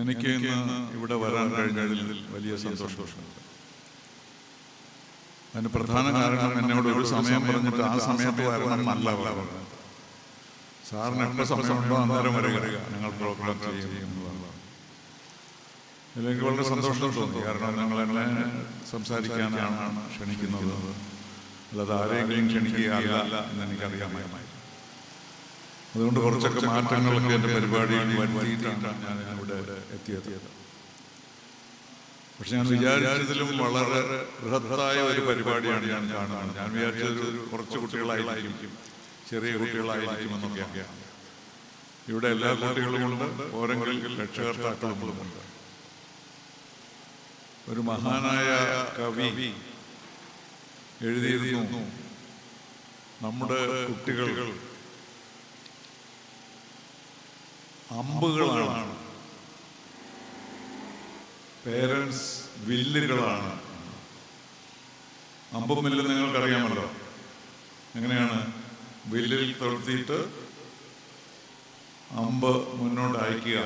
എനിക്ക് ഇന്ന് ഇവിടെ വരാൻ കഴിഞ്ഞതിൽ വലിയ സന്തോഷമുണ്ട്. അതിന് പ്രധാന കാരണം എന്നോട് ഒരു സമയം പറഞ്ഞിട്ട് ആ സമയത്ത് വരണം എന്നല്ല പറഞ്ഞത്. സാറിന് എപ്പോൾ സമയമുണ്ടോ അന്നേരം വരെ വരിക. ഞങ്ങൾ പ്രോഗ്രാം ചെയ്യുന്നതാണ് എനിക്ക് വളരെ സന്തോഷം തോന്നി. കാരണം നിങ്ങൾ എന്നെ സംസാരിക്കാനാണ് ക്ഷണിക്കുന്നത്. അല്ലാതെ ആരെങ്കിലും ക്ഷണിക്കുകയല്ല എന്ന് എനിക്കറിയാമായിരുന്നു. അതുകൊണ്ട് കുറച്ചൊക്കെ മാറ്റങ്ങളൊക്കെ എന്റെ പരിപാടിയിൽ വരുത്തിയിട്ടാണ് ഞാൻ ഇവിടെ എത്തിയത്. പക്ഷെ ഞാൻ വിചാരിച്ചതിലും വളരെ ബൃഹത്തായ ഒരു പരിപാടിയാണ് ഞാൻ കാണുന്നത്. ഞാൻ വിചാരിച്ചത് കുറച്ച് കുട്ടികളായിരിക്കും. ചെറിയ കുട്ടികളായിരിക്കുമെന്നൊക്കെയാണ് ഇവിടെ എല്ലാ കുട്ടികളുമുണ്ട് ഓരെങ്കിലും രക്ഷകർത്താക്കളുമുണ്ട് ഒരു മഹാനായ കവി എഴുതിയിരുന്നു. നമ്മുടെ കുട്ടികൾ അമ്പുകളാണ്. പേരൻസ് വില്ലുകളാണ്. അമ്പും വില്ലും നിങ്ങൾക്കറിയാമല്ലോ. എങ്ങനെയാണ്? വില്ലിൽ തൊഴുത്തിയിട്ട് അമ്പ് മുന്നോട്ട് അയക്കുക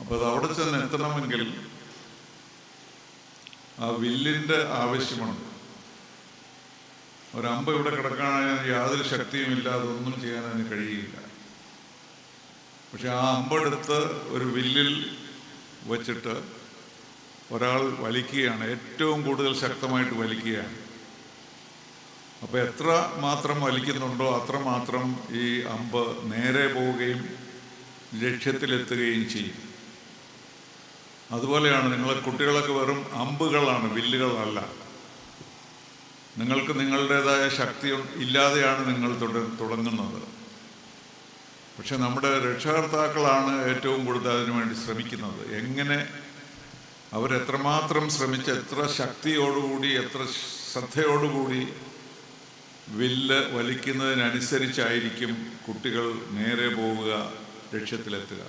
അപ്പൊ അത് അവിടെ ചെന്ന് എത്തണമെങ്കിൽ ആ വില്ലിന്റെ ആവശ്യമുണ്ട്. ഒരമ്പ് ഇവിടെ കിടക്കാനായ യാതൊരു ശക്തിയും ഇല്ലാതെ ഒന്നും ചെയ്യാൻ അതിന് കഴിയില്ല പക്ഷെ ആ അമ്പെടുത്ത് ഒരു വില്ലിൽ വച്ചിട്ട് ഒരാൾ വലിക്കുകയാണ്. ഏറ്റവും കൂടുതൽ ശക്തമായിട്ട് വലിക്കുകയാണ്. അപ്പോൾ എത്ര മാത്രം വലിക്കുന്നുണ്ടോ അത്ര മാത്രം ഈ അമ്പ് നേരെ പോവുകയും ലക്ഷ്യത്തിലെത്തുകയും ചെയ്യും. അതുപോലെയാണ് നിങ്ങളെ കുട്ടികളൊക്കെ വെറും അമ്പുകളാണ് വില്ലുകളല്ല. നിങ്ങൾക്ക് നിങ്ങളുടേതായ ശക്തി ഇല്ലാതെയാണ് നിങ്ങൾ തുട- തുടങ്ങുന്നത്. പക്ഷെ നമ്മുടെ രക്ഷകർത്താക്കളാണ് ഏറ്റവും കൂടുതൽ അതിനു വേണ്ടി ശ്രമിക്കുന്നത്. എങ്ങനെ അവരെത്രമാത്രം ശ്രമിച്ച് എത്ര ശക്തിയോടുകൂടി എത്ര ശ്രദ്ധയോടുകൂടി വില്ല് വലിക്കുന്നതിനനുസരിച്ചായിരിക്കും കുട്ടികൾ നേരെ പോവുക ലക്ഷ്യത്തിലെത്തുക.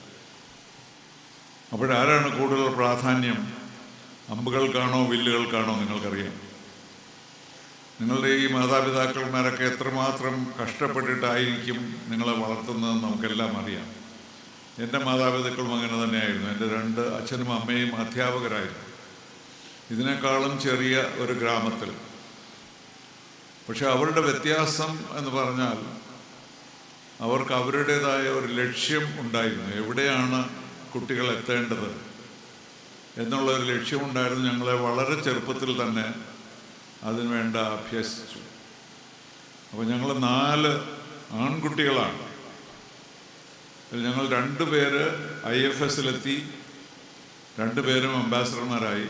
അപ്പോഴാരാണ് കൂടുതൽ പ്രാധാന്യം? അമ്പുകൾക്കാണോ വില്ലുകൾക്കാണോ നിങ്ങൾക്കറിയാം. നിങ്ങളുടെ ഈ മാതാപിതാക്കന്മാരൊക്കെ എത്രമാത്രം കഷ്ടപ്പെട്ടിട്ടായിരിക്കും നിങ്ങളെ വളർത്തുന്നതെന്ന് നമുക്കെല്ലാം അറിയാം. എന്റെ മാതാപിതാക്കളും അങ്ങനെ തന്നെയായിരുന്നു. എന്റെ രണ്ട് അച്ഛനും അമ്മയും അധ്യാപകരായിരുന്നു. ഇതിനേക്കാളും ചെറിയ ഒരു ഗ്രാമത്തിൽ. പക്ഷെ അവരുടെ വ്യത്യാസം എന്ന് പറഞ്ഞാൽ അവർക്ക് അവരുടേതായ ഒരു ലക്ഷ്യം ഉണ്ടായിരുന്നു. എവിടെയാണ് കുട്ടികൾ എത്തേണ്ടത്? എന്നുള്ള ഒരു ലക്ഷ്യമുണ്ടായിരുന്നു ഞങ്ങളെ വളരെ ചെറുപ്പത്തിൽ തന്നെ അതിനു വേണ്ട അഭ്യസിച്ചു. അപ്പോൾ ഞങ്ങൾ നാല് ആൺകുട്ടികളാണ്. ഞങ്ങൾ രണ്ട് പേര് ഐ എഫ് എസിലെത്തി രണ്ടുപേരും അംബാസഡർമാരായി.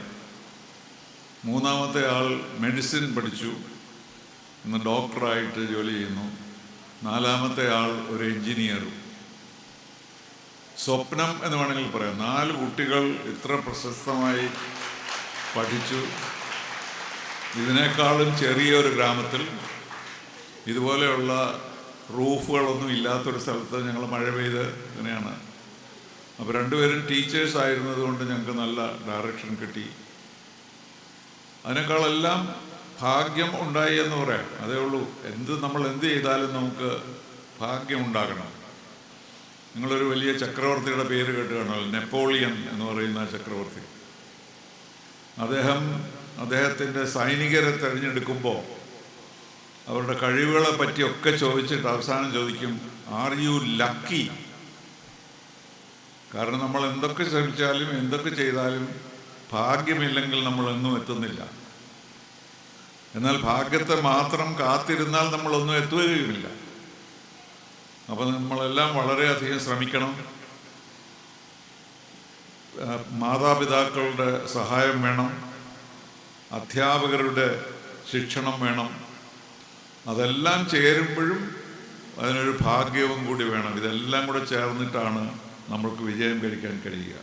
മൂന്നാമത്തെ ആൾ മെഡിസിൻ പഠിച്ചു ഇന്ന് ഡോക്ടറായിട്ട് ജോലി ചെയ്യുന്നു. നാലാമത്തെ ആൾ ഒരു എഞ്ചിനീയറും. സ്വപ്നം എന്ന് വേണമെങ്കിൽ പറയാം. നാല് കുട്ടികൾ ഇത്ര പ്രശസ്തമായി പഠിച്ചു. ഇതിനേക്കാളും ചെറിയൊരു ഗ്രാമത്തിൽ ഇതുപോലെയുള്ള റൂഫുകളൊന്നും ഇല്ലാത്തൊരു സ്ഥലത്ത് ഞങ്ങൾ മഴ പെയ്ത് ഇങ്ങനെയാണ്. അപ്പോൾ രണ്ടുപേരും ടീച്ചേഴ്സ് ആയിരുന്നത് കൊണ്ട് ഞങ്ങൾക്ക് നല്ല ഡയറക്ഷൻ കിട്ടി. അതിനേക്കാളെല്ലാം ഭാഗ്യം ഉണ്ടായി എന്ന് പറയാം. അതേ ഉള്ളൂ. എന്ത് നമ്മൾ എന്ത് ചെയ്താലും നമുക്ക് ഭാഗ്യം ഉണ്ടാകണം. നിങ്ങളൊരു വലിയ ചക്രവർത്തിയുടെ പേര് കേട്ട് കാണുമല്ലോ. നെപ്പോളിയൻ എന്ന് പറയുന്ന ചക്രവർത്തി. അദ്ദേഹം അദ്ദേഹത്തിന്റെ സൈനികരെ തിരഞ്ഞെടുക്കുമ്പോൾ അവരുടെ കഴിവുകളെ പറ്റിയൊക്കെ ചോദിച്ചിട്ട് അവസാനം ചോദിക്കും ആർ യു ലക്കി കാരണം നമ്മൾ എന്തൊക്കെ ശ്രമിച്ചാലും എന്തൊക്കെ ചെയ്താലും ഭാഗ്യമില്ലെങ്കിൽ നമ്മൾ എങ്ങും എത്തുന്നില്ല. എന്നാൽ ഭാഗ്യത്തെ മാത്രം കാത്തിരുന്നാൽ നമ്മളൊന്നും എത്തുകയുമില്ല. അപ്പം നമ്മളെല്ലാം വളരെയധികം ശ്രമിക്കണം. മാതാപിതാക്കളുടെ സഹായം വേണം. അധ്യാപകരുടെ ശിക്ഷണം വേണം. അതെല്ലാം ചേരുമ്പോഴും അതിനൊരു ഭാഗ്യവും കൂടി വേണം. ഇതെല്ലാം കൂടെ ചേർന്നിട്ടാണ് നമ്മൾക്ക് വിജയം കഴിക്കാൻ കഴിയുക.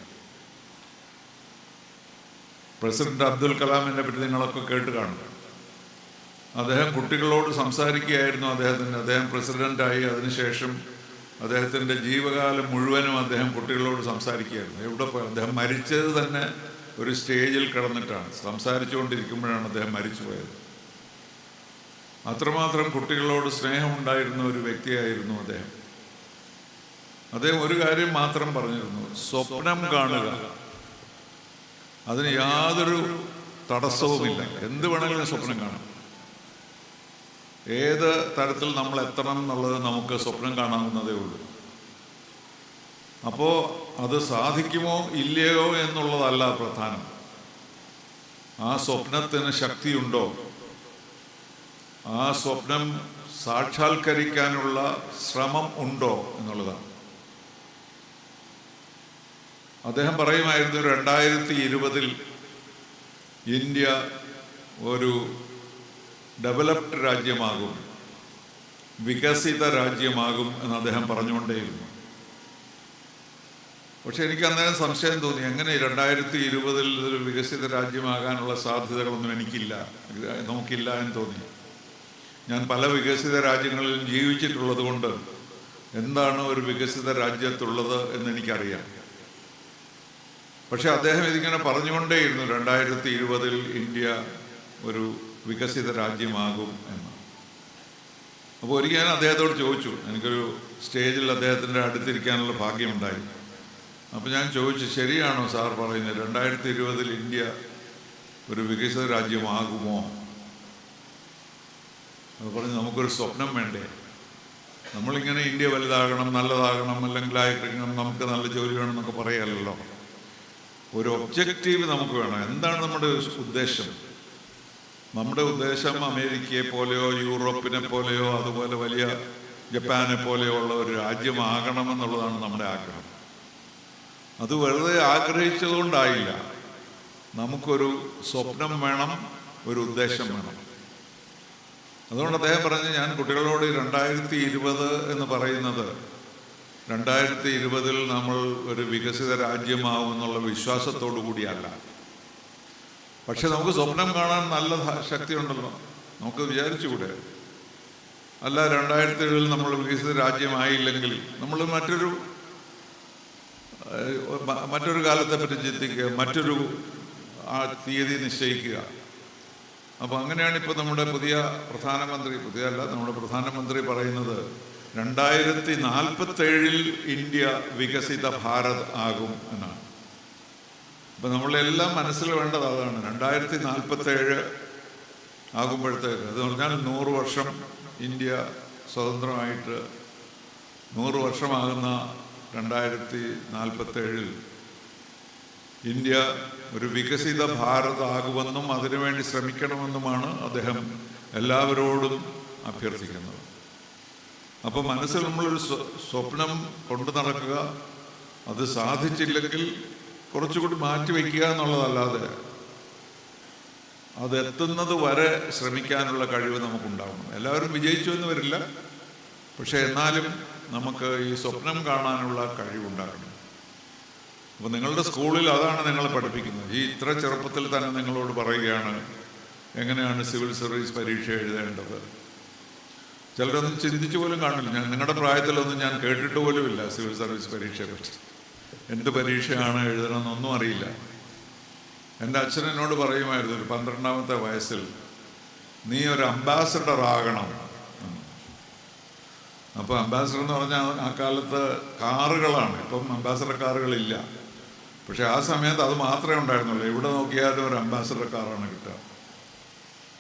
പ്രസിഡന്റ് അബ്ദുൽ കലാമിനെ പറ്റി നിങ്ങളൊക്കെ കേട്ട് കാണുക. അദ്ദേഹം കുട്ടികളോട് സംസാരിക്കുകയായിരുന്നു അദ്ദേഹത്തിന്. അദ്ദേഹം പ്രസിഡന്റായി. അതിനുശേഷം അദ്ദേഹത്തിന്റെ ജീവകാലം മുഴുവനും അദ്ദേഹം കുട്ടികളോട് സംസാരിക്കുകയായിരുന്നു. എവിടെ അദ്ദേഹം മരിച്ചത് തന്നെ ഒരു സ്റ്റേജിൽ കിടന്നിട്ടാണ്. സംസാരിച്ചുകൊണ്ടിരിക്കുമ്പോഴാണ് അദ്ദേഹം മരിച്ചുപോയത്. അത്രമാത്രം കുട്ടികളോട് സ്നേഹമുണ്ടായിരുന്ന ഒരു വ്യക്തിയായിരുന്നു അദ്ദേഹം. അദ്ദേഹം ഒരു കാര്യം മാത്രം പറഞ്ഞിരുന്നു. സ്വപ്നം കാണുക. അതിന് യാതൊരു തടസ്സവുമില്ല. എന്ത് വേണമെങ്കിലും സ്വപ്നം കാണാം. ഏത് തരത്തിൽ നമ്മൾ എത്തണം എന്നുള്ളത് നമുക്ക് സ്വപ്നം കാണാവുന്നതേ ഉള്ളൂ. അപ്പോൾ അത് സാധിക്കുമോ ഇല്ലയോ എന്നുള്ളതല്ല പ്രധാനം. ആ സ്വപ്നത്തിന് ശക്തിയുണ്ടോ? ആ സ്വപ്നം സാക്ഷാത്കരിക്കാനുള്ള ശ്രമം ഉണ്ടോ എന്നുള്ളതാണ്. അദ്ദേഹം പറയുമായിരുന്നു രണ്ടായിരത്തി ഇരുപതിൽ ഇന്ത്യ ഒരു ഡെവലപ്ഡ് രാജ്യമാകും വികസിത രാജ്യമാകും എന്ന് അദ്ദേഹം പറഞ്ഞുകൊണ്ടേയിരുന്നു. പക്ഷെ എനിക്ക് അന്നേരം സംശയം തോന്നി എങ്ങനെ രണ്ടായിരത്തി ഇരുപതിൽ ഒരു വികസിത രാജ്യമാകാനുള്ള സാധ്യതകളൊന്നും എനിക്കില്ല. നമുക്കില്ല എന്ന് തോന്നി. ഞാൻ പല വികസിത രാജ്യങ്ങളിലും ജീവിച്ചിട്ടുള്ളത് കൊണ്ട് എന്താണ് ഒരു വികസിത രാജ്യത്തുള്ളത് എന്ന് എനിക്കറിയാം. പക്ഷെ അദ്ദേഹം ഇതിങ്ങനെ പറഞ്ഞുകൊണ്ടേയിരുന്നു രണ്ടായിരത്തി ഇരുപതിൽ ഇന്ത്യ ഒരു വികസിത രാജ്യമാകും എന്ന്. അപ്പോൾ ഒരിക്കലും അദ്ദേഹത്തോട് ചോദിച്ചു എനിക്കൊരു സ്റ്റേജിൽ അദ്ദേഹത്തിന്റെ അടുത്തിരിക്കാനുള്ള ഭാഗ്യമുണ്ടായി. അപ്പോൾ ഞാൻ ചോദിച്ചു ശരിയാണോ സാർ പറയുന്നത്? രണ്ടായിരത്തി ഇരുപതിൽ ഇന്ത്യ ഒരു വികസിത രാജ്യമാകുമോ? അത് പറഞ്ഞ് നമുക്കൊരു സ്വപ്നം വേണ്ടേ? നമ്മളിങ്ങനെ ഇന്ത്യ വലുതാകണം നല്ലതാകണം അല്ലെങ്കിൽ ആയിരിക്കണം നമുക്ക് നല്ല ജോലി വേണം എന്നൊക്കെ പറയാമല്ലോ ഒരു ഒബ്ജക്റ്റീവ് നമുക്ക് വേണം. എന്താണ് നമ്മുടെ ഉദ്ദേശം? നമ്മുടെ ഉദ്ദേശം അമേരിക്കയെ പോലെയോ യൂറോപ്പിനെ പോലെയോ അതുപോലെ വലിയ ജപ്പാനെ പോലെയോ ഉള്ള ഒരു രാജ്യമാകണമെന്നുള്ളതാണ് നമ്മുടെ ആഗ്രഹം. അത് വെറുതെ ആഗ്രഹിച്ചതുകൊണ്ടായില്ല. നമുക്കൊരു സ്വപ്നം വേണം ഒരു ഉദ്ദേശം വേണം. അതുകൊണ്ട് അദ്ദേഹം പറഞ്ഞു ഞാൻ കുട്ടികളോട് രണ്ടായിരത്തി ഇരുപത് എന്ന് പറയുന്നത് രണ്ടായിരത്തി ഇരുപതിൽ നമ്മൾ ഒരു വികസിത രാജ്യമാവും എന്നുള്ള വിശ്വാസത്തോടു കൂടിയല്ല. പക്ഷെ നമുക്ക് സ്വപ്നം കാണാൻ നല്ല ശക്തി ശക്തിയുണ്ടല്ലോ. നമുക്ക് വിചാരിച്ചുകൂടെ? അല്ല രണ്ടായിരത്തി ഏഴിൽ നമ്മൾ വികസിത രാജ്യമായില്ലെങ്കിൽ നമ്മൾ മറ്റൊരു മറ്റൊരു കാലത്തെ പറ്റി ചിന്തിക്കുക മറ്റൊരു ആ തീയതി നിശ്ചയിക്കുക. അപ്പോൾ അങ്ങനെയാണ് ഇപ്പോൾ നമ്മുടെ പുതിയ പ്രധാനമന്ത്രി പുതിയ അല്ല നമ്മുടെ പ്രധാനമന്ത്രി പറയുന്നത് രണ്ടായിരത്തി നാൽപ്പത്തേഴിൽ ഇന്ത്യ വികസിത ഭാരത് ആകും എന്നാണ്. അപ്പം നമ്മളെല്ലാം മനസ്സിൽ വേണ്ടത് അതാണ്. രണ്ടായിരത്തി നാൽപ്പത്തേഴ് ആകുമ്പോഴത്തേക്ക് അത് പറഞ്ഞാൽ നൂറ് വർഷം ഇന്ത്യ സ്വതന്ത്രമായിട്ട് നൂറ് വർഷമാകുന്ന രണ്ടായിരത്തി നാൽപ്പത്തേഴിൽ ഇന്ത്യ ഒരു വികസിത ഭാരതമാകുമെന്നും അതിനുവേണ്ടി ശ്രമിക്കണമെന്നുമാണ് അദ്ദേഹം എല്ലാവരോടും അഭ്യർത്ഥിക്കുന്നത്. അപ്പോൾ മനസ്സിൽ നമ്മളൊരു സ്വപ്നം കൊണ്ടു നടക്കുക അത് സാധിച്ചില്ലെങ്കിൽ കുറച്ചുകൂടി മാറ്റി വയ്ക്കുക എന്നുള്ളതല്ലാതെ അത് എത്തുന്നത് വരെ ശ്രമിക്കാനുള്ള കഴിവ് നമുക്കുണ്ടാവണം. എല്ലാവരും വിജയിച്ചു എന്ന് വരില്ല. പക്ഷെ എന്നാലും നമുക്ക് ഈ സ്വപ്നം കാണാനുള്ള കഴിവുണ്ടാകണം. അപ്പോൾ നിങ്ങളുടെ സ്കൂളിൽ അതാണ് നിങ്ങളെ പഠിപ്പിക്കുന്നത്. ഈ ഇത്ര ചെറുപ്പത്തിൽ തന്നെ നിങ്ങളോട് പറയുകയാണ് എങ്ങനെയാണ് സിവിൽ സർവീസ് പരീക്ഷ എഴുതേണ്ടത്? ചിലരൊന്നും ചിന്തിച്ചു പോലും കാണില്ല. ഞാൻ നിങ്ങളുടെ പ്രായത്തിലൊന്നും ഞാൻ കേട്ടിട്ട് പോലുമില്ല സിവിൽ സർവീസ് പരീക്ഷയെ എന്ത് പരീക്ഷയാണ് എഴുതണമെന്നൊന്നും അറിയില്ല. എന്റെ അച്ഛനോട് പറയുമായിരുന്നു ഒരു പന്ത്രണ്ടാമത്തെ വയസ്സിൽ നീ ഒരു അംബാസഡർ ആകണം. അപ്പോൾ അംബാസഡർ എന്ന് പറഞ്ഞാൽ ആ കാലത്ത് കാറുകളാണ്. ഇപ്പം അംബാസഡർ കാറുകളില്ല. പക്ഷേ ആ സമയത്ത് അത് മാത്രമേ ഉണ്ടായിരുന്നുള്ളൂ. എവിടെ നോക്കിയാലും ഒരു അംബാസഡർ കാറാണ് കിട്ടുക.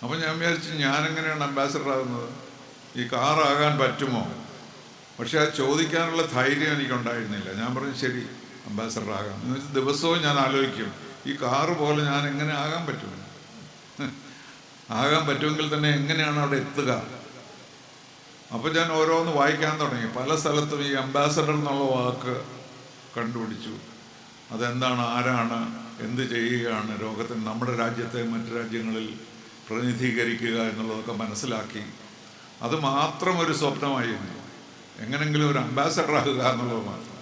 അപ്പം ഞാൻ വിചാരിച്ചു ഞാനെങ്ങനെയാണ് അംബാസഡർ ആകുന്നത്? ഈ കാറാകാൻ പറ്റുമോ? പക്ഷെ അത് ചോദിക്കാനുള്ള ധൈര്യം എനിക്കുണ്ടായിരുന്നില്ല. ഞാൻ പറഞ്ഞു ശരി അംബാസഡർ ആകാം. എന്ന് വെച്ചാൽ ദിവസവും ഞാൻ ആലോചിക്കും ഈ കാറ് പോലെ ഞാൻ എങ്ങനെ ആകാൻ പറ്റും? ആകാൻ പറ്റുമെങ്കിൽ തന്നെ എങ്ങനെയാണ് അവിടെ എത്തുക? അപ്പോൾ ഞാൻ ഓരോന്ന് വായിക്കാൻ തുടങ്ങി. പല സ്ഥലത്തും ഈ അംബാസഡർ എന്നുള്ള വാക്ക് കണ്ടുപിടിച്ചു. അതെന്താണ്? ആരാണ്? എന്ത് ചെയ്യുകയാണ്? രോഗത്തിന് നമ്മുടെ രാജ്യത്തെ മറ്റു രാജ്യങ്ങളിൽ പ്രതിനിധീകരിക്കുക എന്നുള്ളതൊക്കെ മനസ്സിലാക്കി. അത് മാത്രം ഒരു സ്വപ്നമായിരുന്നു എങ്ങനെങ്കിലും ഒരു അംബാസഡർ ആകുക എന്നുള്ളത് മാത്രം.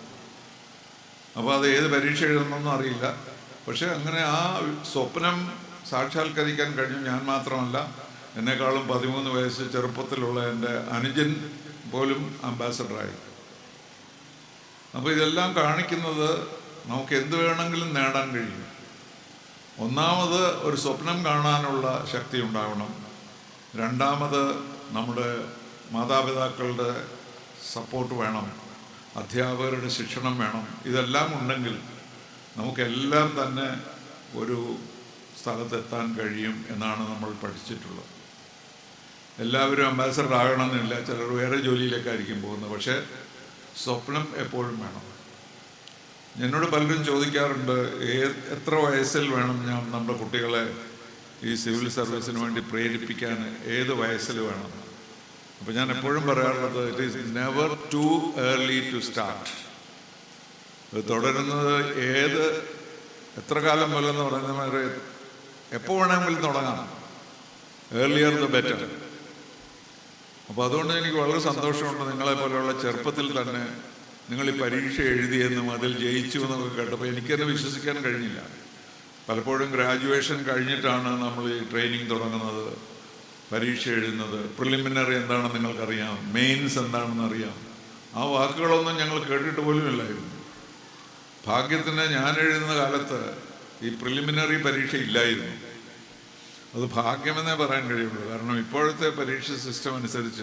അപ്പോൾ അത് ഏത് പരീക്ഷ എഴുതണമെന്നും അറിയില്ല. പക്ഷേ അങ്ങനെ ആ സ്വപ്നം സാക്ഷാത്കരിക്കാൻ കഴിഞ്ഞു. ഞാൻ മാത്രമല്ല എന്നെക്കാളും പതിമൂന്ന് വയസ്സ് ചെറുപ്പത്തിലുള്ള എന്റെ അനുജൻ പോലും അംബാസഡറായി. അപ്പോൾ ഇതെല്ലാം കാണിക്കുന്നത് നമുക്ക് എന്ത് വേണമെങ്കിലും നേടാൻ കഴിയും. ഒന്നാമത് ഒരു സ്വപ്നം കാണാനുള്ള ശക്തി ഉണ്ടാവണം. രണ്ടാമത് നമ്മുടെ മാതാപിതാക്കളുടെ സപ്പോർട്ട് വേണം. അധ്യാപകരുടെ ശിക്ഷണം വേണം. ഇതെല്ലാം ഉണ്ടെങ്കിൽ നമുക്കെല്ലാം തന്നെ ഒരു സ്ഥലത്തെത്താൻ കഴിയും എന്നാണ് നമ്മൾ പഠിച്ചിട്ടുള്ളത്. എല്ലാവരും അംബാസഡർ ആകണമെന്നില്ല ചിലർ വേറെ ജോലിയിലൊക്കെ ആയിരിക്കും പോകുന്നത്. പക്ഷേ സ്വപ്നം എപ്പോഴും വേണം. എന്നോട് പലരും ചോദിക്കാറുണ്ട് എത്ര വയസ്സിൽ വേണം ഞാൻ നമ്മുടെ കുട്ടികളെ ഈ സിവിൽ സർവീസിന് വേണ്ടി പ്രേരിപ്പിക്കാൻ ഏത് വയസ്സിൽ വേണം? അപ്പോൾ ഞാൻ എപ്പോഴും പറയാറുള്ളത് it is never too early to start തുടരുന്നത് ഏത് എത്ര കാലം മുതലെന്ന് പറയുന്ന എപ്പോൾ വേണമെങ്കിലും തുടങ്ങാം. ഏർലിയർ ദ ബെറ്റർ അപ്പോൾ അതുകൊണ്ട് എനിക്ക് വളരെ സന്തോഷമുണ്ട് നിങ്ങളെ പോലെയുള്ള ചെറുപ്പത്തിൽ തന്നെ നിങ്ങൾ ഈ പരീക്ഷ എഴുതിയെന്നും അതിൽ ജയിച്ചു എന്നൊക്കെ കേട്ടപ്പോൾ എനിക്കത് വിശ്വസിക്കാൻ കഴിഞ്ഞില്ല. പലപ്പോഴും ഗ്രാജുവേഷൻ കഴിഞ്ഞിട്ടാണ് നമ്മൾ ഈ ട്രെയിനിങ് തുടങ്ങുന്നത് പരീക്ഷ എഴുതുന്നത്. പ്രിലിമിനറി എന്താണെന്ന് നിങ്ങൾക്കറിയാം? മെയിൻസ് എന്താണെന്ന് അറിയാം. ആ വാക്കുകളൊന്നും ഞങ്ങൾ കേട്ടിട്ട് പോലും ഇല്ലായിരുന്നു. ഭാഗ്യത്തിന് ഞാൻ എഴുതുന്ന കാലത്ത് ഈ പ്രിലിമിനറി പരീക്ഷ ഇല്ലായിരുന്നു. അത് ഭാഗ്യമെന്നേ പറയാൻ കഴിയുള്ളൂ. കാരണം ഇപ്പോഴത്തെ പരീക്ഷ സിസ്റ്റം അനുസരിച്ച്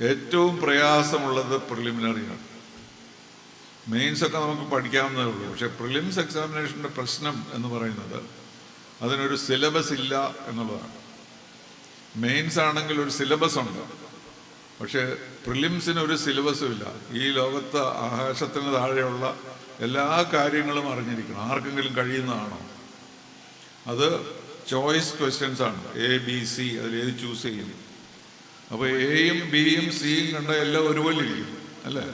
ഏറ്റവും പ്രയാസമുള്ളത് പ്രിലിമിനറിയാണ് മെയിൻസ് ഒക്കെ നമുക്ക് പഠിക്കാവുന്നതേ ഉള്ളൂ. പക്ഷെ പ്രിലിംസ് എക്സാമിനേഷന്റെ പ്രശ്നം എന്ന് പറയുന്നത് അതിനൊരു സിലബസ് ഇല്ല എന്നുള്ളതാണ്. മെയിൻസ് ആണെങ്കിൽ ഒരു സിലബസ് ഉണ്ട്. പക്ഷേ പ്രിലിംസിന് ഒരു സിലബസും ഇല്ല. ഈ ലോകത്ത് ആകാശത്തിന് താഴെയുള്ള എല്ലാ കാര്യങ്ങളും അറിഞ്ഞിരിക്കണം. ആർക്കെങ്കിലും കഴിയുന്നതാണോ? അത് ചോയ്സ് ക്വസ്റ്റ്യൻസ് ആണ്. എ ബി സി അതിൽ ഏത് ചൂസ് ചെയ്യും? അപ്പോൾ എയും ബിയും സിയും കണ്ട എല്ലാം ഒരുപോലെ ഇരിക്കും അല്ലേ?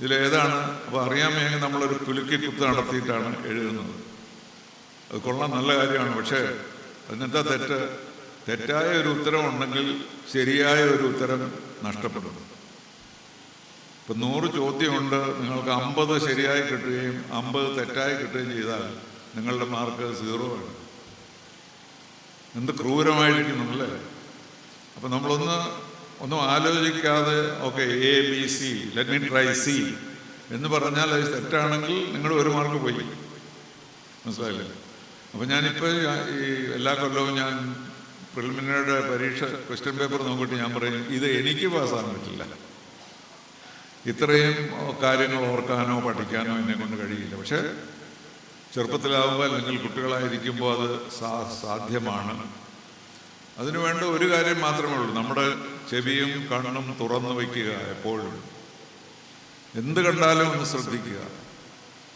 ഇതിലേതാണ് അപ്പോൾ വേണ്ടി നമ്മളൊരു കുലുക്കി കുത്ത് നടത്തിയിട്ടാണ് എഴുതുന്നത്. അത് കൊള്ളാൻ നല്ല കാര്യമാണ്. പക്ഷേ അതിനെന്താ തെറ്റ്? തെറ്റായ ഒരു ഉത്തരം ഉണ്ടെങ്കിൽ ശരിയായ ഒരു ഉത്തരം നഷ്ടപ്പെടും. ഇപ്പം നൂറ് ചോദ്യമുണ്ട് നിങ്ങൾക്ക് അമ്പത് ശരിയായി കിട്ടുകയും അമ്പത് തെറ്റായി കിട്ടുകയും ചെയ്താൽ നിങ്ങളുടെ മാർക്ക് സീറോ ആണ്. എന്ത് ക്രൂരമായിരിക്കുന്നുണ്ടല്ലേ? അപ്പൊ നമ്മളൊന്ന് ഒന്നും ആലോചിക്കാതെ okay A B C let me try C എന്ന് പറഞ്ഞാൽ അത് തെറ്റാണെങ്കിൽ നിങ്ങൾ ഒരു മാർക്ക് പോയി. മനസ്സിലായില്ലേ? അപ്പൊ ഞാനിപ്പോൾ ഈ എല്ലാ കൊല്ലവും ഞാൻ പ്രിലിമിനറിയുടെ പരീക്ഷ ക്വസ്റ്റ്യൻ പേപ്പർ നോക്കിയിട്ട് ഞാൻ പറയും ഇത് എനിക്ക് പാസ്സാകാൻ പറ്റില്ല. ഇത്രയും കാര്യങ്ങൾ ഓർക്കാനോ പഠിക്കാനോ എന്നെ കൊണ്ട് കഴിയില്ല. പക്ഷേ ചെറുപ്പത്തിലാവുമ്പോൾ അല്ലെങ്കിൽ കുട്ടികളായിരിക്കുമ്പോൾ അത് സാധ്യമാണ്. അതിനുവേണ്ട ഒരു കാര്യം മാത്രമേ ഉള്ളൂ. നമ്മുടെ ചെവിയും കണ്ണും തുറന്നു വയ്ക്കുക എപ്പോഴും. എന്ത് കണ്ടാലും ഒന്ന് ശ്രദ്ധിക്കുക.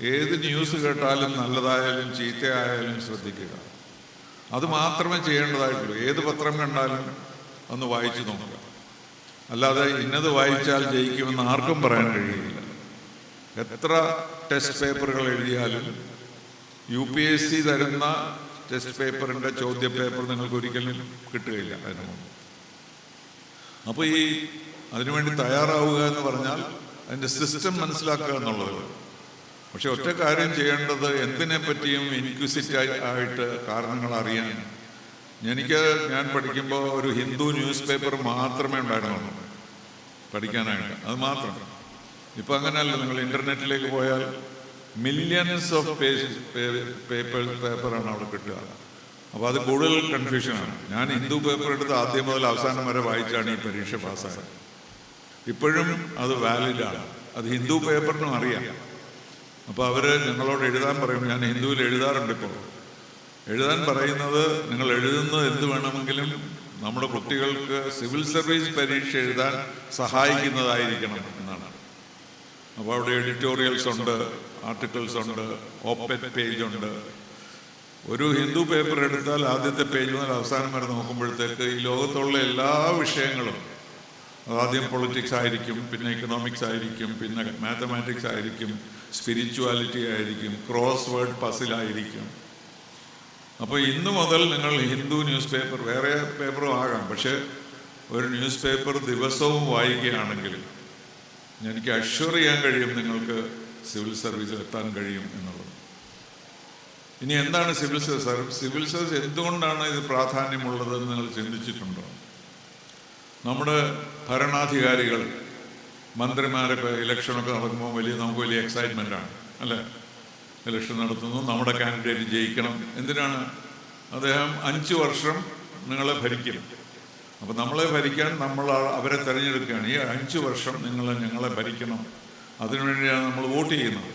ഏത് ന്യൂസ് കേട്ടാലും നല്ലതായാലും ചീത്തയായാലും ശ്രദ്ധിക്കുക. അത് മാത്രമേ ചെയ്യേണ്ടതായിട്ടുള്ളൂ. ഏത് പത്രം കണ്ടാലും ഒന്ന് വായിച്ചു നോക്കുക. അല്ലാതെ ഇന്നത് വായിച്ചാൽ ജയിക്കുമെന്ന് ആർക്കും പറയാൻ കഴിയില്ല. എത്ര ടെസ്റ്റ് പേപ്പറുകൾ എഴുതിയാലും യു പി എസ് സി തരുന്ന ടെസ്റ്റ് പേപ്പറിന്റെ ചോദ്യ പേപ്പർ നിങ്ങൾക്ക് ഒരിക്കലും കിട്ടുകയില്ല അതിന് അപ്പോൾ ഈ അതിനുവേണ്ടി തയ്യാറാവുക എന്ന് പറഞ്ഞാൽ അതിന്റെ സിസ്റ്റം മനസ്സിലാക്കുക എന്നുള്ളത്. പക്ഷെ ഒറ്റ കാര്യം ചെയ്യേണ്ടത് എന്തിനെ പറ്റിയും ഇൻക്വിസിറ്റ് ആയിട്ട് കാരണങ്ങൾ അറിയാൻ. എനിക്ക് ഞാൻ പഠിക്കുമ്പോൾ ഒരു ഹിന്ദു ന്യൂസ് പേപ്പർ മാത്രമേ ഉണ്ടായിരുന്നുള്ളൂ പഠിക്കാനായിട്ട്. അത് മാത്രം. ഇപ്പൊ അങ്ങനെയല്ല നിങ്ങൾ ഇന്റർനെറ്റിലേക്ക് പോയാൽ മില്യൺസ് ഓഫ് പേപ്പറാണ് അവിടെ കിട്ടുക. അപ്പോൾ അത് കൂടുതൽ കൺഫ്യൂഷനാണ് ഞാൻ ഹിന്ദു പേപ്പർ എടുത്ത് ആദ്യം മുതൽ അവസാനം വരെ വായിച്ചാണ് ഈ പരീക്ഷ പാസ്സായത്. ഇപ്പോഴും അത് വാലിഡാണ് അത് ഹിന്ദു പേപ്പറിനും അറിയാം. അപ്പോൾ അവർ ഞങ്ങളോട് എഴുതാൻ പറയും ഞാൻ ഹിന്ദുവിൽ എഴുതാറുണ്ട് ഇപ്പോൾ എഴുതാൻ പറയുന്നത് നിങ്ങൾ എഴുതുന്നത് എന്ത് വേണമെങ്കിലും നമ്മുടെ കുട്ടികൾക്ക് സിവിൽ സർവീസ് പരീക്ഷ എഴുതാൻ സഹായിക്കുന്നതായിരിക്കണം എന്നാണ്. അപ്പോൾ അവിടെ എഡിറ്റോറിയൽസ് ഉണ്ട് ആർട്ടിക്കിൾസ് ഉണ്ട് ഓപ്പൺ പേജ് ഉണ്ട്. ഒരു ഹിന്ദു പേപ്പർ എടുത്താൽ ആദ്യത്തെ പേജ് മുതൽ അവസാനം വരെ നോക്കുമ്പോഴത്തേക്ക് ഈ ലോകത്തുള്ള എല്ലാ വിഷയങ്ങളും ആദ്യം പൊളിറ്റിക്സ് ആയിരിക്കും പിന്നെ ഇക്കണോമിക്സ് ആയിരിക്കും പിന്നെ മാത്തമാറ്റിക്സ് ആയിരിക്കും സ്പിരിച്വാലിറ്റി ആയിരിക്കും ക്രോസ് വേർഡ് പസിലായിരിക്കും അപ്പോൾ ഇന്നു മുതൽ നിങ്ങൾ ഹിന്ദു ന്യൂസ് പേപ്പർ വേറെ പേപ്പറും ആകാം പക്ഷേ ഒരു ന്യൂസ് പേപ്പർ ദിവസവും വായിക്കുകയാണെങ്കിൽ എനിക്ക് അഷ്വർ ചെയ്യാൻ കഴിയും നിങ്ങൾക്ക് സിവിൽ സർവീസിൽ എത്താൻ കഴിയും എന്നുള്ളത്. ഇനി എന്താണ് സിവിൽ സർവീസ് സിവിൽ സർവീസ് എന്തുകൊണ്ടാണ് ഇത് പ്രാധാന്യമുള്ളതെന്ന് നിങ്ങൾ ചിന്തിച്ചിട്ടുണ്ടോ? നമ്മുടെ ഭരണാധികാരികൾ മന്ത്രിമാരൊക്കെ ഇലക്ഷനൊക്കെ നടക്കുമ്പോൾ വലിയ നമുക്ക് വലിയ എക്സൈറ്റ്മെന്റ് ആണ് അല്ലേ? ഇലക്ഷൻ നടത്തുന്നു നമ്മുടെ കാൻഡിഡേറ്റ് ജയിക്കണം. എന്തിനാണ്? അദ്ദേഹം അഞ്ച് വർഷം നിങ്ങളെ ഭരിക്കും. അപ്പം നമ്മളെ ഭരിക്കാൻ നമ്മൾ അവരെ തിരഞ്ഞെടുക്കുകയാണ്. ഈ അഞ്ച് വർഷം നിങ്ങൾ ഞങ്ങളെ ഭരിക്കണം. അതിനുവേണ്ടിയാണ് നമ്മൾ വോട്ട് ചെയ്യുന്നത്.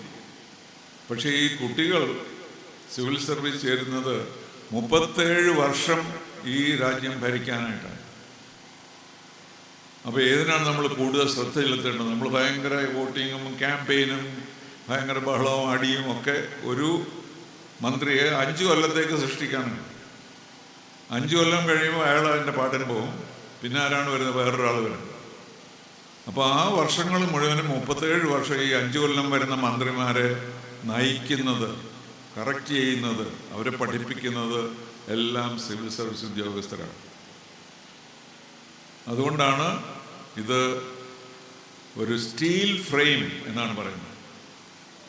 പക്ഷേ ഈ കുട്ടികൾ സിവിൽ സർവീസ് ചേരുന്നത് മുപ്പത്തേഴ് വർഷം ഈ രാജ്യം ഭരിക്കാനായിട്ടാണ്. അപ്പോൾ ഏതിനാണ് നമ്മൾ കൂടുതൽ ശ്രദ്ധ ചെലുത്തേണ്ടത്? നമ്മൾ ഭയങ്കര വോട്ടിങ്ങും ക്യാമ്പയിനും ഭയങ്കര ബഹളവും അടിയും ഒക്കെ ഒരു മന്ത്രിയെ അഞ്ച് കൊല്ലത്തേക്ക് സൃഷ്ടിക്കാനാണ് അഞ്ചു കൊല്ലം കഴിയുമ്പോൾ അയാൾ അതിന്റെ പാട്ടിന് പോകും. പിന്നെ ആരാണ് വരുന്നത്? വേറൊരാൾ വരും. അപ്പോൾ ആ വർഷങ്ങൾ മുഴുവനും മുപ്പത്തേഴ് വർഷം ഈ അഞ്ചു കൊല്ലം വരുന്ന മന്ത്രിമാരെ നയിക്കുന്നത് കറക്റ്റ് ചെയ്യുന്നത് അവരെ പഠിപ്പിക്കുന്നത് എല്ലാം സിവിൽ സർവീസ് ഉദ്യോഗസ്ഥരാണ്. അതുകൊണ്ടാണ് ഇത് ഒരു സ്റ്റീൽ ഫ്രെയിം എന്നാണ് പറയുന്നത്.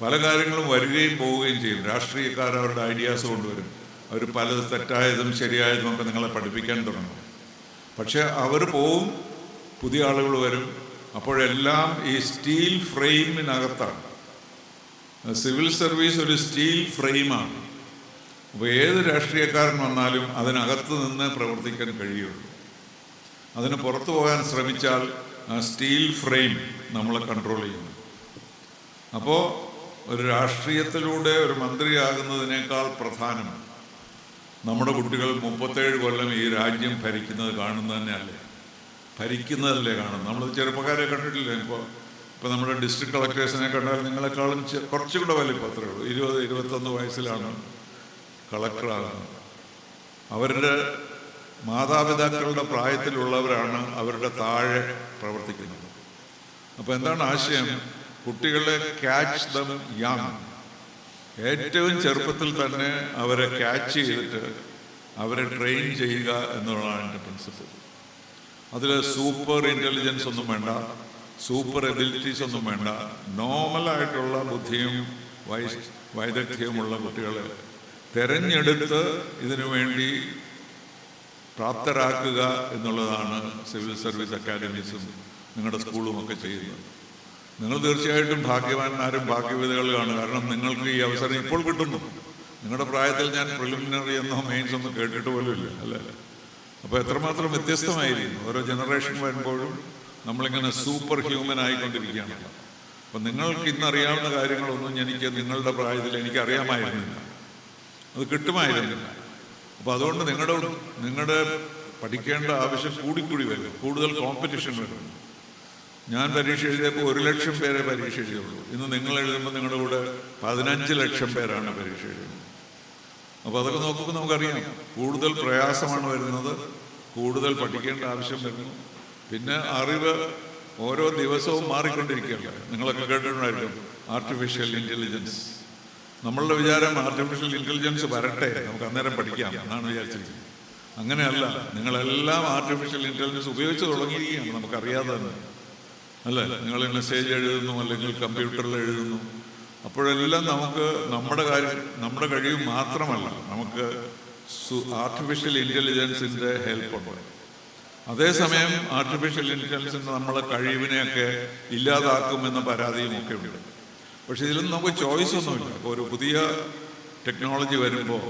പല കാര്യങ്ങളും വരികയും പോവുകയും ചെയ്യും. രാഷ്ട്രീയക്കാർ അവരുടെ ഐഡിയാസ് കൊണ്ടുവരും. അവർ പലത് തെറ്റായതും ശരിയായതും ഒക്കെ നിങ്ങളെ പഠിപ്പിക്കാൻ തുടങ്ങും. പക്ഷെ അവർ പോവും പുതിയ ആളുകൾ വരും. അപ്പോഴെല്ലാം ഈ സ്റ്റീൽ ഫ്രെയിമിനകത്താണ്. സിവിൽ സർവീസ് ഒരു സ്റ്റീൽ ഫ്രെയിമാണ്. അപ്പോൾ ഏത് രാഷ്ട്രീയക്കാരൻ വന്നാലും അതിനകത്ത് നിന്ന് പ്രവർത്തിക്കാൻ കഴിയുള്ളൂ. അതിന് പുറത്തു പോകാൻ ശ്രമിച്ചാൽ സ്റ്റീൽ ഫ്രെയിം നമ്മളെ കൺട്രോൾ ചെയ്യുന്നു. അപ്പോൾ ഒരു രാഷ്ട്രീയത്തിലൂടെ ഒരു മന്ത്രിയാകുന്നതിനേക്കാൾ പ്രധാനം നമ്മുടെ കുട്ടികൾ മുപ്പത്തേഴ് കൊല്ലം ഈ രാജ്യം ഭരിക്കുന്നത് കാണുന്നത് തന്നെയല്ലേ? ഭരിക്കുന്നതല്ലേ കാണുന്നത്? നമ്മൾ ചെറുപ്പക്കാരെ കണ്ടിട്ടില്ലേ? ഇപ്പോൾ ഇപ്പോൾ നമ്മുടെ ഡിസ്ട്രിക്ട് കളക്ടേഴ്സിനെ കണ്ടാൽ നിങ്ങളെക്കാളും കുറച്ചുകൂടെ വലിപ്പം അത്രേ ഉള്ളൂ. ഇരുപത് ഇരുപത്തൊന്ന് വയസ്സിലാണ് കളക്ടറാണ് അവരുടെ മാതാപിതാക്കളുടെ പ്രായത്തിലുള്ളവരാണ് അവരുടെ താഴെ പ്രവർത്തിക്കുന്നത്. അപ്പോൾ എന്താണ് ആശയം? കുട്ടികളെ ക്യാച്ച് ദം യങ് ഏറ്റവും ചെറുപ്പത്തിൽ തന്നെ അവരെ ക്യാച്ച് ചെയ്തിട്ട് അവരെ ട്രെയിൻ ചെയ്യുക എന്നുള്ളതാണ് എന്റെ പ്രിൻസിപ്പിൾ അതിൽ സൂപ്പർ ഇന്റലിജൻസ് ഒന്നും വേണ്ട സൂപ്പർ എബിലിറ്റീസ് ഒന്നും വേണ്ട നോർമലായിട്ടുള്ള ബുദ്ധിയും വൈ വൈദഗ്ധ്യവുമുള്ള കുട്ടികളെ തെരഞ്ഞെടുത്ത് ഇതിനു വേണ്ടി പ്രാപ്തരാക്കുക എന്നുള്ളതാണ് സിവിൽ സർവീസ് അക്കാദമീസും നിങ്ങളുടെ സ്കൂളും ഒക്കെ ചെയ്യുന്നത്. നിങ്ങൾ തീർച്ചയായിട്ടും ഭാഗ്യവാന്മാരും ഭാഗ്യവതികളാണ് കാരണം നിങ്ങൾക്ക് ഈ അവസരം ഇപ്പോൾ കിട്ടുന്നു. നിങ്ങളുടെ പ്രായത്തിൽ ഞാൻ പ്രിലിമിനറി എന്നോ മെയിൻസ് ഒന്നും കേട്ടിട്ട് പോലുമില്ല അല്ലേ അപ്പോൾ എത്രമാത്രം വ്യത്യസ്തമായിരിക്കുന്നു. ഓരോ ജനറേഷൻ വരുമ്പോഴും നമ്മളിങ്ങനെ സൂപ്പർ ഹ്യൂമൻ ആയിക്കൊണ്ടിരിക്കുകയാണ്. അപ്പം നിങ്ങൾക്ക് ഇന്നറിയാവുന്ന കാര്യങ്ങളൊന്നും എനിക്ക് നിങ്ങളുടെ പ്രായത്തിൽ എനിക്ക് അറിയാമായിരുന്നില്ല അത് കിട്ടുമായിരുന്നില്ല. അപ്പോൾ അതുകൊണ്ട് നിങ്ങളുടെ നിങ്ങളുടെ പഠിക്കേണ്ട ആവശ്യം കൂടിക്കൂടി വരും. കൂടുതൽ കോമ്പറ്റീഷൻ വരും. ഞാൻ പരീക്ഷ എഴുതിയപ്പോൾ ഒരു ലക്ഷം പേരെ പരീക്ഷ എഴുതിയുള്ളൂ. ഇന്ന് നിങ്ങൾ എഴുതുമ്പോൾ നിങ്ങളുടെ കൂടെ പതിനഞ്ച് ലക്ഷം പേരാണ് പരീക്ഷ എഴുതുന്നത്. അപ്പോൾ അതൊക്കെ നോക്കുമ്പോൾ നമുക്കറിയാം കൂടുതൽ പ്രയാസമാണ് വരുന്നത് കൂടുതൽ പഠിക്കേണ്ട ആവശ്യം വരുന്നു. പിന്നെ അറിവ് ഓരോ ദിവസവും മാറിക്കൊണ്ടിരിക്കുകയാണ്. നിങ്ങളൊക്കെ കേട്ടിട്ടുണ്ടായിരിക്കും ആർട്ടിഫിഷ്യൽ ഇന്റലിജൻസ് നമ്മളുടെ വിചാരം ആർട്ടിഫിഷ്യൽ ഇന്റലിജൻസ് വരട്ടെ നമുക്ക് അന്നേരം പഠിക്കാം എന്നാണ് വിചാരിച്ചിരിക്കുന്നത്. അങ്ങനെയല്ല നിങ്ങളെല്ലാം ആർട്ടിഫിഷ്യൽ ഇന്റലിജൻസ് ഉപയോഗിച്ച് തുടങ്ങിയിരിക്കുകയാണ് നമുക്കറിയാതെ തന്നെ. അല്ലേ? നിങ്ങൾ മെസ്സേജ് എഴുതുന്നു അല്ലെങ്കിൽ കമ്പ്യൂട്ടറിൽ എഴുതുന്നു. അപ്പോഴെല്ലാം നമുക്ക് നമ്മുടെ കാര്യം നമ്മുടെ കഴിവ് മാത്രമല്ല. നമുക്ക് ആർട്ടിഫിഷ്യൽ ഇന്റലിജൻസിന്റെ ഹെൽപ്പുണ്ട് അതേസമയം ആർട്ടിഫിഷ്യൽ ഇന്റലിജൻസ് നമ്മളെ കഴിവിനെയൊക്കെ ഇല്ലാതാക്കുമെന്ന പരാതിയും ഒക്കെ ഉണ്ട്. പക്ഷെ ഇതിലൊന്നും നമുക്ക് ചോയ്സ് ഒന്നുമില്ല. ഒരു പുതിയ ടെക്നോളജി വരുമ്പോൾ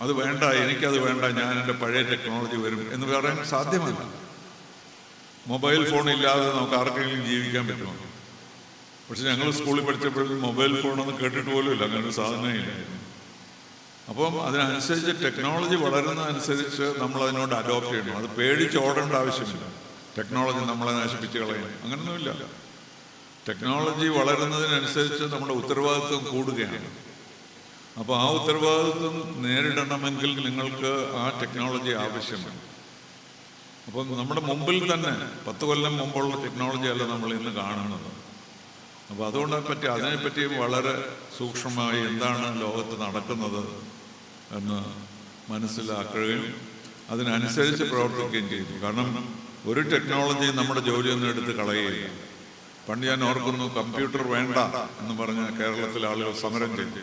അത് വേണ്ട എനിക്കത് വേണ്ട ഞാൻ എന്റെ പഴയ ടെക്നോളജി വരും എന്ന് പറയാൻ സാധ്യമല്ല. മൊബൈൽ ഫോൺ ഇല്ലാതെ നമുക്ക് ആർക്കെങ്കിലും ജീവിക്കാൻ പറ്റുമോ? പക്ഷെ ഞങ്ങൾ സ്കൂളിൽ പഠിച്ചപ്പോഴും മൊബൈൽ ഫോണൊന്നും കേട്ടിട്ട് പോലും ഇല്ല. അങ്ങനെ ഒരു സാധനമില്ല അപ്പം അതിനനുസരിച്ച് ടെക്നോളജി വളരുന്നതനുസരിച്ച് നമ്മൾ അതിനോട് അഡോപ്റ്റ് ചെയ്യണം. അത് പേടിച്ച് ഓടേണ്ട ആവശ്യമില്ല. ടെക്നോളജി നമ്മളെ നശിപ്പിച്ച് കളയും. അങ്ങനൊന്നുമില്ല. ടെക്നോളജി വളരുന്നതിനനുസരിച്ച് നമ്മുടെ ഉത്തരവാദിത്വം കൂടുകയാണ്. അപ്പോൾ ആ ഉത്തരവാദിത്വം നേരിടണമെങ്കിൽ നിങ്ങൾക്ക് ആ ടെക്നോളജി ആവശ്യമാണ്. അപ്പം നമ്മുടെ മുമ്പിൽ തന്നെ പത്ത് കൊല്ലം മുമ്പുള്ള ടെക്നോളജി അല്ല നമ്മൾ ഇന്ന് കാണുന്നത്. അപ്പോൾ അതുകൊണ്ട് പറ്റി അതിനെപ്പറ്റി വളരെ സൂക്ഷ്മമായി എന്താണ് ലോകത്ത് നടക്കുന്നത് എന്ന് മനസ്സിലാക്കുകയും അതിനനുസരിച്ച് പ്രവർത്തിക്കുകയും ചെയ്തു. കാരണം ഒരു ടെക്നോളജി നമ്മുടെ ജോലിയൊന്നും എടുത്ത് കളയുകയില്ല. പണ്ട് ഞാൻ ഓർക്കുന്നു കമ്പ്യൂട്ടർ വേണ്ട എന്ന് പറഞ്ഞ കേരളത്തിലെ ആളുകൾ സമരം ചെയ്തു.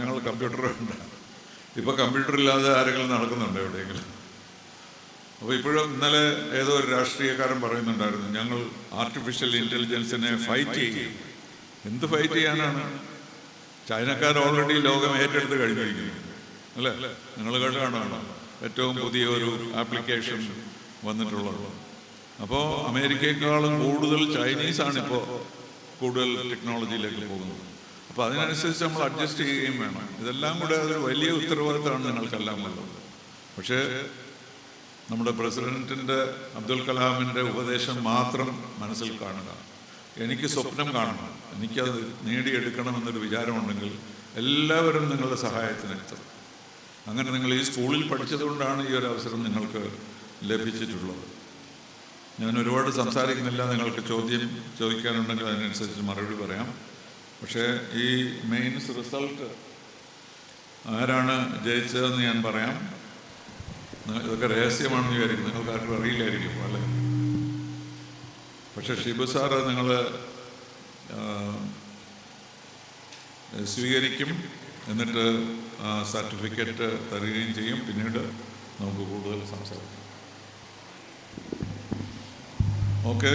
ഞങ്ങൾ കമ്പ്യൂട്ടർ വേണ്ട. ഇപ്പൊ കമ്പ്യൂട്ടർ ഇല്ലാതെ ആരെങ്കിലും നടക്കുന്നുണ്ടോ എവിടെയെങ്കിലും? അപ്പോൾ ഇപ്പോഴും ഇന്നലെ ഏതോ ഒരു രാഷ്ട്രീയക്കാരൻ പറയുന്നുണ്ടായിരുന്നു ഞങ്ങൾ ആർട്ടിഫിഷ്യൽ ഇന്റലിജൻസിനെ ഫൈറ്റ് ചെയ്യും എന്ത് ഫൈറ്റ് ചെയ്യാനാണ്? ചൈനക്കാർ ഓൾറെഡി ലോകം ഏറ്റെടുത്ത് കഴിഞ്ഞിരിക്കുന്നു അല്ലേ? നിങ്ങൾ കേട്ടാണോ ഏറ്റവും പുതിയ ഒരു ആപ്ലിക്കേഷൻ വന്നിട്ടുള്ളത്. അപ്പോൾ അമേരിക്കയെക്കാളും കൂടുതൽ ചൈനീസാണ് ഇപ്പോൾ കൂടുതൽ ടെക്നോളജിയിലേക്ക് പോകുന്നത്. അപ്പോൾ അതിനനുസരിച്ച് നമ്മൾ അഡ്ജസ്റ്റ് ചെയ്യുകയും വേണം. ഇതെല്ലാം കൂടെ അതൊരു വലിയ ഉത്തരവാദിത്തമാണ് നിങ്ങൾക്കെല്ലാം ഉള്ളത്. പക്ഷേ നമ്മുടെ പ്രസിഡന്റിന്റെ അബ്ദുൽ കലാമിന്റെ ഉപദേശം മാത്രം മനസ്സിൽ കാണുക. എനിക്ക് സ്വപ്നം കാണണം. എനിക്കത് നേടിയെടുക്കണമെന്നൊരു വിചാരമുണ്ടെങ്കിൽ എല്ലാവരും നിങ്ങളുടെ സഹായത്തിന് സഹായത്തിനെത്തും അങ്ങനെ നിങ്ങൾ ഈ സ്കൂളിൽ പഠിച്ചതുകൊണ്ടാണ് ഈ ഒരു അവസരം നിങ്ങൾക്ക് ലഭിച്ചിട്ടുള്ളത്. ഞാൻ ഒരുപാട് സംസാരിക്കുന്നില്ല. നിങ്ങൾക്ക് ചോദ്യം ചോദിക്കാനുണ്ടെങ്കിൽ അതിനനുസരിച്ച് മറുപടി പറയാം. പക്ഷേ ഈ മെയിൻസ് റിസൾട്ട് ആരാണ് ജയിച്ചതെന്ന് ഞാൻ പറയാം. ഇതൊക്കെ രഹസ്യമാണെന്ന് വിചാരിക്കും നിങ്ങൾക്ക് ആർക്കും അറിയില്ലായിരിക്കും അല്ലേ? പക്ഷെ ഷിബു സാറ് നിങ്ങൾ സ്വീകരിക്കും എന്നിട്ട് സർട്ടിഫിക്കറ്റ് തരികയും ചെയ്യും. പിന്നീട് നമുക്ക് കൂടുതൽ സംസാരിക്കാം. Okay.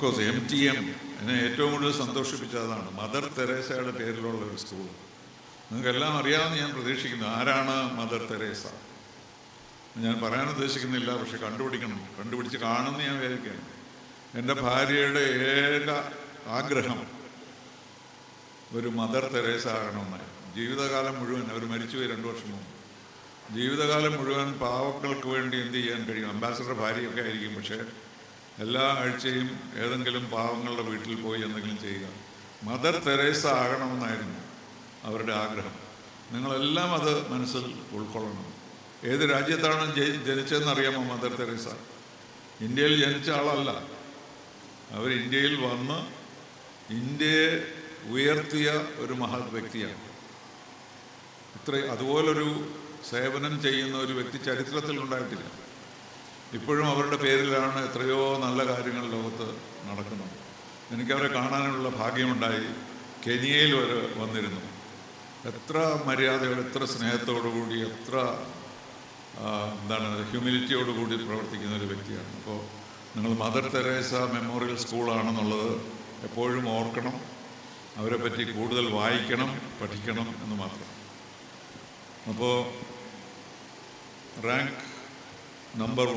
Course M T M എന്നെ ഏറ്റവും കൂടുതൽ സന്തോഷിപ്പിച്ചതാണ് മദർ തെരേസയുടെ പേരിലുള്ള ഒരു സ്കൂൾ. നിങ്ങൾക്കെല്ലാം അറിയാമെന്ന് ഞാൻ പ്രതീക്ഷിക്കുന്നു. ആരാണ് മദർ തെരേസ? ഞാൻ പറയാൻ ഉദ്ദേശിക്കുന്നില്ല പക്ഷെ കണ്ടുപിടിക്കണം. കണ്ടുപിടിച്ച് കാണുമെന്ന് ഞാൻ വിചാരിക്കുകയാണ്. എന്റെ ഭാര്യയുടെ ഏക ആഗ്രഹം ഒരു മദർ തെരേസ ആകണമെന്നായി ജീവിതകാലം മുഴുവൻ അവർ മരിച്ചുപോയി രണ്ട് വർഷം മുമ്പ്. ജീവിതകാലം മുഴുവൻ പാവങ്ങൾക്ക് വേണ്ടി എന്ത് ചെയ്യാൻ കഴിയും? അംബാസഡർ ഭാര്യയൊക്കെ ആയിരിക്കും പക്ഷേ എല്ലാ ആഴ്ചയും ഏതെങ്കിലും പാവങ്ങളുടെ വീട്ടിൽ പോയി എന്തെങ്കിലും ചെയ്യുക. മദർ തെരേസ ആകണമെന്നായിരുന്നു അവരുടെ ആഗ്രഹം. നിങ്ങളെല്ലാം അത് മനസ്സിൽ ഉൾക്കൊള്ളണം. ഏത് രാജ്യത്താണ് ജയി ജനിച്ചതെന്ന് അറിയാമോ മദർ തെരേസ? ഇന്ത്യയിൽ ജനിച്ച ആളല്ല. അവർ ഇന്ത്യയിൽ വന്ന് ഇന്ത്യയെ ഉയർത്തിയ ഒരു മഹത് വ്യക്തിയാണ്. ഇത്ര അതുപോലൊരു സേവനം ചെയ്യുന്ന ഒരു വ്യക്തി ചരിത്രത്തിൽ ഉണ്ടായിട്ടില്ല. ഇപ്പോഴും അവരുടെ പേരിലാണ് എത്രയോ നല്ല കാര്യങ്ങൾ ലോകത്ത് നടക്കുന്നത്. എനിക്കവരെ കാണാനുള്ള ഭാഗ്യമുണ്ടായി. കെനിയയിൽ വരെ വന്നിരുന്നു. എത്ര മര്യാദയോടെ എത്ര സ്നേഹത്തോടു കൂടി എത്ര എന്താണ് ഹ്യൂമിലിറ്റിയോട് കൂടി പ്രവർത്തിക്കുന്ന ഒരു വ്യക്തിയാണ്. അപ്പോൾ നിങ്ങൾ മദർ തെരേസ മെമ്മോറിയൽ സ്കൂളാണെന്നുള്ളത് എപ്പോഴും ഓർക്കണം. അവരെ പറ്റി കൂടുതൽ വായിക്കണം പഠിക്കണം എന്ന് മാത്രം. അപ്പോൾ റാങ്ക് നമ്പർ